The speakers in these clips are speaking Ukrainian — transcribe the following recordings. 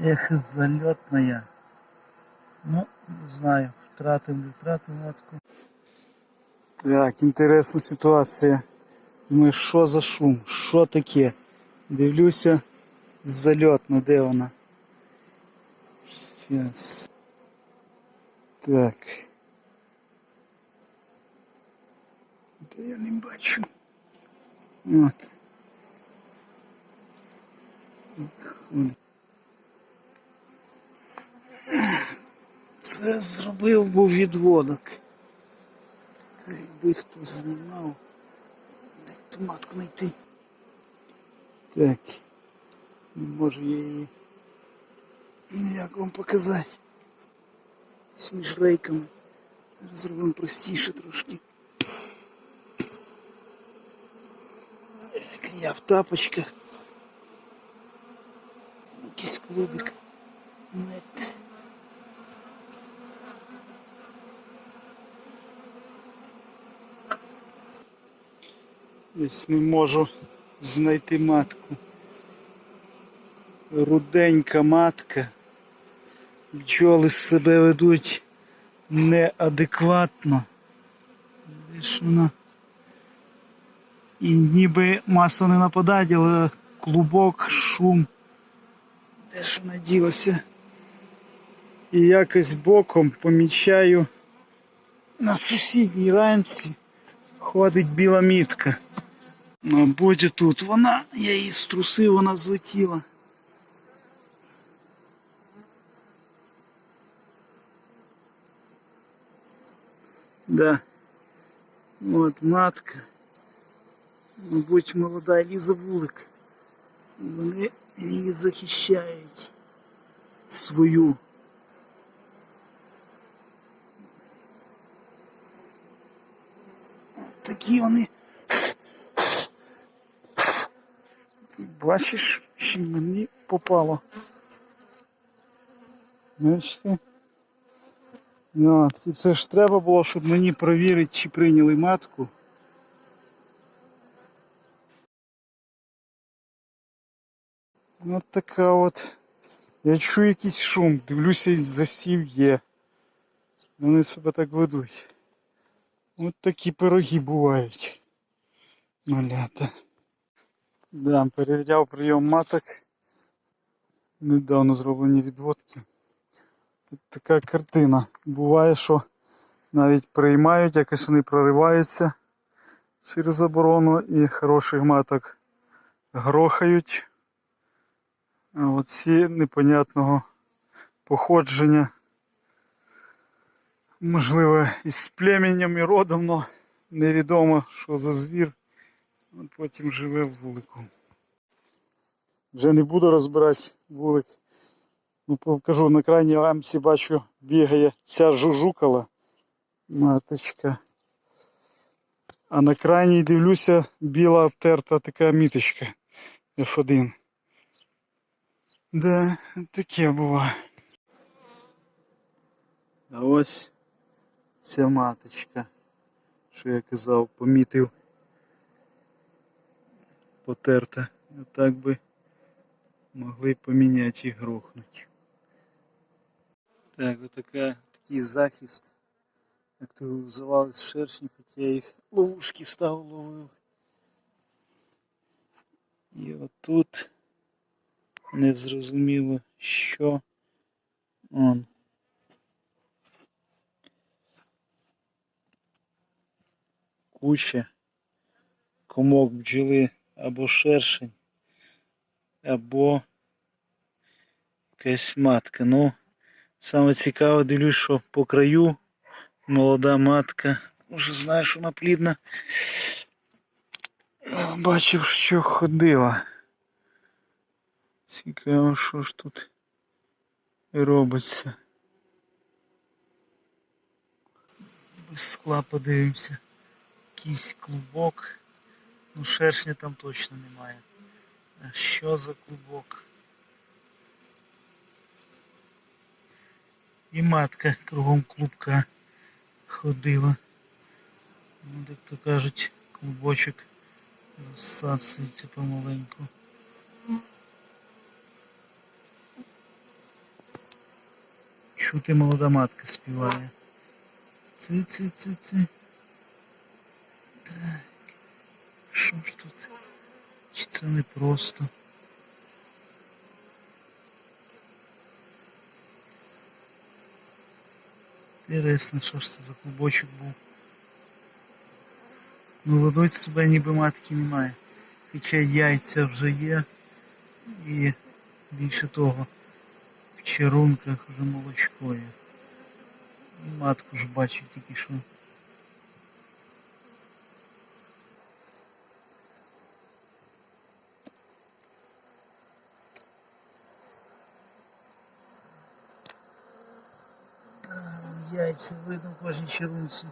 Эх, залетная. Ну, не знаю, втратив, не втратив матку. Так, інтересна ситуація. Думаю, що за шум? Що таке? Дивлюся, зальотно, де вона? Щас. Так. Та я не бачу. От. Ходить. Це зробив був відводок. Якби хтось знімав. Де ту матку знайти? Так. Не можу я її ніяк вам показати. З між. Зробимо простіше трошки. Так, я в тапочках. Якийсь клубик. Нет. Ось не можу знайти матку. Руденька матка. Бджоли себе ведуть неадекватно. Де ж вона? І ніби масло не нападає, але клубок, шум. Де ж вона ділася? І якось боком помічаю на сусідній ранці ходить біла мітка. Мабуть, і тут вона, я її струсив, вона злетіла. Да. От матка. Мабуть, молода Ліза Вулик. Вони її захищають свою. Такі вони. Бачиш, що мені попало. Бачите? Ну, от, і це ж треба було, щоб мені перевірити, чи прийняли матку. От така от. Я чую якийсь шум, дивлюся, засів є. Вони себе так ведуть. От такі пироги бувають. Малята. Да, перевіряв прийом маток. Недавно зроблені відводки. Така картина. Буває, що навіть приймають, якось вони прориваються через заборону і хороших маток грохають. Оці непонятного походження. Можливо, із племенем і родом, але невідомо, що за звір. От потім живе в вулику. Вже не буду розбирати вулик. Ну, покажу, на крайній рамці бачу, бігає ця жужукала маточка. А на крайній дивлюся, біла обтерта така міточка F1. Да, таке буває. А ось ця маточка, що я казав, помітив. Потерта. А так би могли поміняти і грохнути. Так, отака, такий захист. Як то взивались шершні, хоча я їх ловушки став ловив. І отут незрозуміло що он. Куча комок бджоли або шершень, або якась матка. Ну, саме цікаве, дивлюсь, що по краю молода матка. Вже знаю, що вона плідна. Бачив, що ходила. Цікаво, що ж тут робиться. Без скла подивимося. Якийсь клубок. Ну, шершня там точно немає. А що за клубок? І матка кругом клубка ходила. Ну, як то кажуть, клубочок розсасується помаленьку. Чути молода матка співає. Ци, Що ж тут? Чи це не просто? Інтересно, що ж це за клубочок був. Ну, водуть себе ніби матки немає. Хоча яйця вже є. І більше того, в чарунках вже молочко є. І матку ж бачу тільки що. яйця видно в кожній чарунці.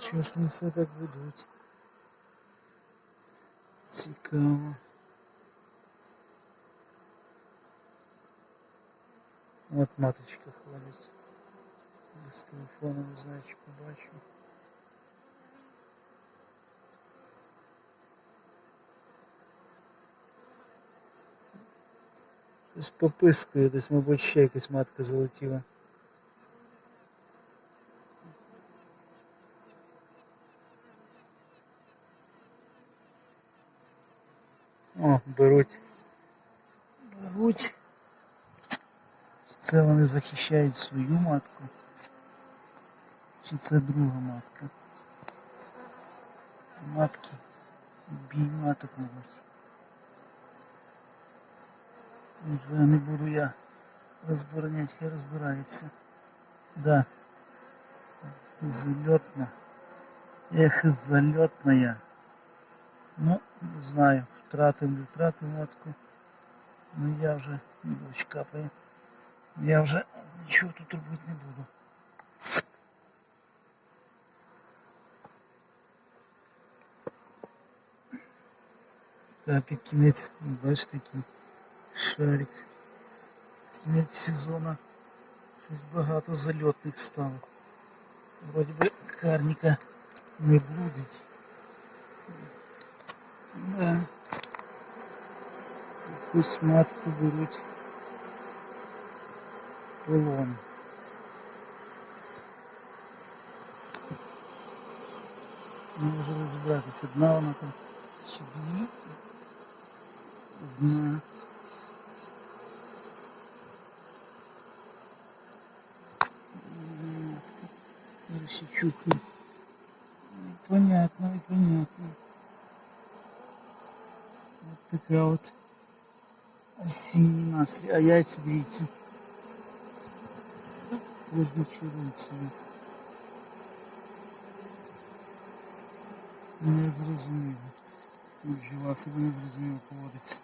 Чого ж вони все так ведуть? Цікаво. От маточка ходить. З телефоном не знаю, чи побачу. Щось попискує, десь, мабуть, ще якась матка залетіла. О, беруть. Беруть. Це вони захищають свою матку. Чи це друга матка? Матки. Бій маток, мабуть. Вже не буду я розбороняти, хай розбирається. Да. Зальотна. Ех, зальотная. Ну, не знаю, втратив не втратив матку. Ну я вже дощ капає. Я вже нічого тут робити не буду. Та під кінець, бачите, такий шарик. Кінець сезону щось багато зальотних стало. Вроді би карніка не блудить. Да. Якусь матку беруть полон. Не можу розібратися, одна вона там чи дві. Одна. Росичуки. Понятно, понятно. Вот такая вот осінній настрій. А яйця дивіться. Кожні чарунці. Не зрозуміло. Вжива себе не зрозуміло поводиться.